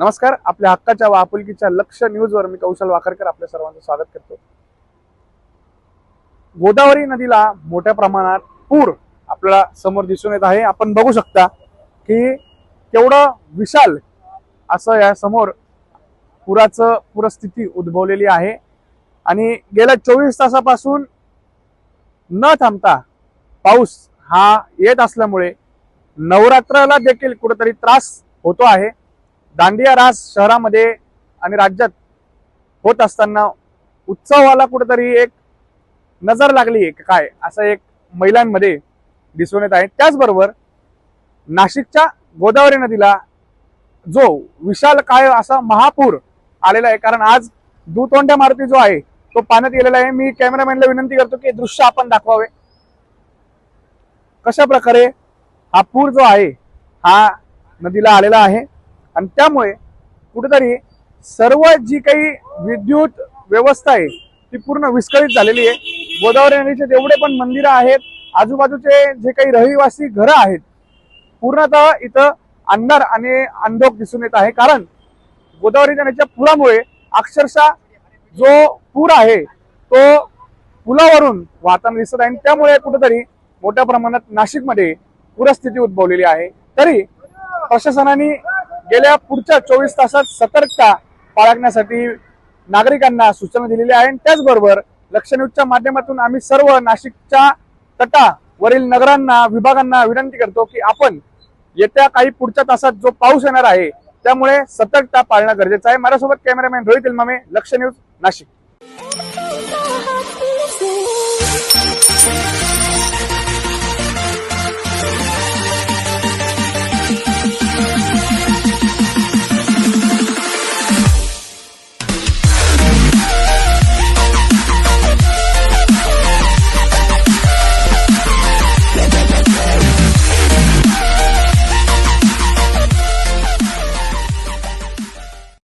नमस्कार आपल्या हक्काच्या व आपुलकीच्या लक्ष न्यूजवर मी कौशल वाकरकर आपल्या सर्वांचं स्वागत करतो. गोदावरी नदीला मोठ्या प्रमाणात पूर आपल्याला समोर दिसून येत आहे. आपण बघू शकता की केवढं विशाल असं या समोर पुराचं पूरस्थिती उद्भवलेली आहे. आणि गेल्या चोवीस तासापासून न थांबता पाऊस हा येत असल्यामुळे नवरात्राला देखील कुठेतरी त्रास होतो आहे. दांडिया रास शहरामध्ये आणि राज्यात होत असताना उत्सवाला कुठेतरी एक नजर लागली आहे काय असं एक महिलांमध्ये दिसून येत आहे. त्याचबरोबर नाशिकच्या गोदावरी नदीला जो विशाल काय असा महापूर आलेला आहे कारण आज दुतोंड्या मारुती जो आहे तो पाण्यात गेलेला आहे. मी कॅमेरामॅनला विनंती करतो की दृश्य आपण दाखवावे. कशा प्रकारे हा पूर जो आहे हा नदीला आलेला आहे आणि त्यामुळे कुठेतरी सर्व जी काही विद्युत व्यवस्था आहे ती पूर्ण विस्कळीत झालेली आहे. गोदावरी नदीचे जेवढे पण मंदिरं आहेत आजूबाजूचे जे काही रहिवासी घरं आहेत पूर्णतः इथं अंधार आणि अंधोक दिसून येत आहे. कारण गोदावरी नदीच्या पुरामुळे अक्षरशः जो पूर आहे तो पुलावरून वाहताना दिसत आहे आणि त्यामुळे कुठेतरी मोठ्या प्रमाणात नाशिकमध्ये पूरस्थिती उद्भवलेली आहे. तरी प्रशासनाने गेल्या पुढच्या चोवीस तासात सतर्कता बाळगण्यासाठी नागरिकांना सूचना दिलेल्या आहे. आणि त्याचबरोबर लक्ष न्यूजच्या माध्यमातून आम्ही सर्व नाशिकच्या तटावरील नगरांना विभागांना विनंती करतो की आपण येत्या काही पुढच्या तासात जो पाऊस येणार आहे त्यामुळे सतर्कता पाळणं गरजेचं आहे. माझ्यासोबत कॅमेरामॅन रोहित इलमामे लक्ष न्यूज नाशिक.